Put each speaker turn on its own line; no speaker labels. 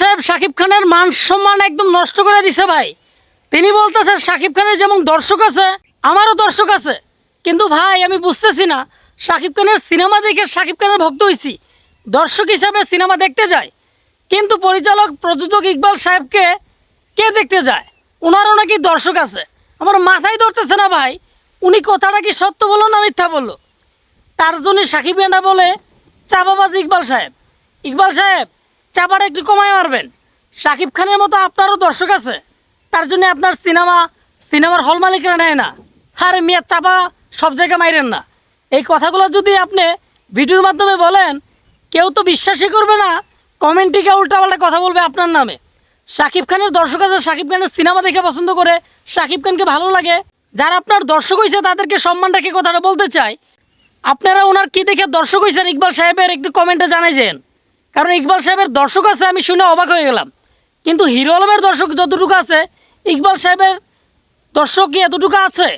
সাহেব শাকিব খানের মান সম্মান একদম নষ্ট করে দিছে ভাই। তিনি বলতেছেন শাকিব খানের যেমন দর্শক আছে, আমারও দর্শক আছে। কিন্তু ভাই, আমি বুঝতেছি না শাকিব খানের সিনেমা দেখে শাকিব খানের ভক্ত হয়েছি দর্শক হিসাবে সিনেমা দেখতে যায়। কিন্তু পরিচালক প্রযোজক ইকবাল সাহেবকে কে দেখতে যায়? ওনারও নাকি দর্শক আছে। আমার মাথায় ধরতেছে না ভাই, উনি কথাটা কি সত্য বলল না মিথ্যা বলল? তার জন্য সাকিব খানটা বলে চাপাবাজ ইকবাল সাহেব ইকবাল সাহেব চাপাটা একটু কমায় মারবেন। সাকিব খানের মতো আপনারও দর্শক আছে, তার জন্য আপনার সিনেমা, সিনেমার হল মালিকরা নেয় না। আরে মিয়া, চাপা, সব জায়গায় মাইরেন না। এই কথাগুলো যদি আপনি ভিডিওর মাধ্যমে বলেন, কেউ তো বিশ্বাসই করবে না কমেন্টিকে উল্টাপাল্টা কথা বলবে আপনার নামে। শাকিব খানের দর্শক আছে, শাকিব খানের সিনেমা দেখে পছন্দ করে, শাকিব খানকে ভালো লাগে। যারা আপনার দর্শক হয়েছে তাদেরকে সম্মান রেখে কথাটা বলতে চাই। আপনারা ওনার কি দেখে দর্শক হয়েছেন ইকবাল সাহেবের একটু কমেন্টে জানাই জানাইছেন কারণ ইকবাল সাহেবের দর্শক আছে, আমি শুনে অবাক হয়ে গেলাম। কিন্তু হিরো আলমের দর্শক যতটুকু আছে, ইকবাল সাহেবের দর্শক কি এতটুকু আছে?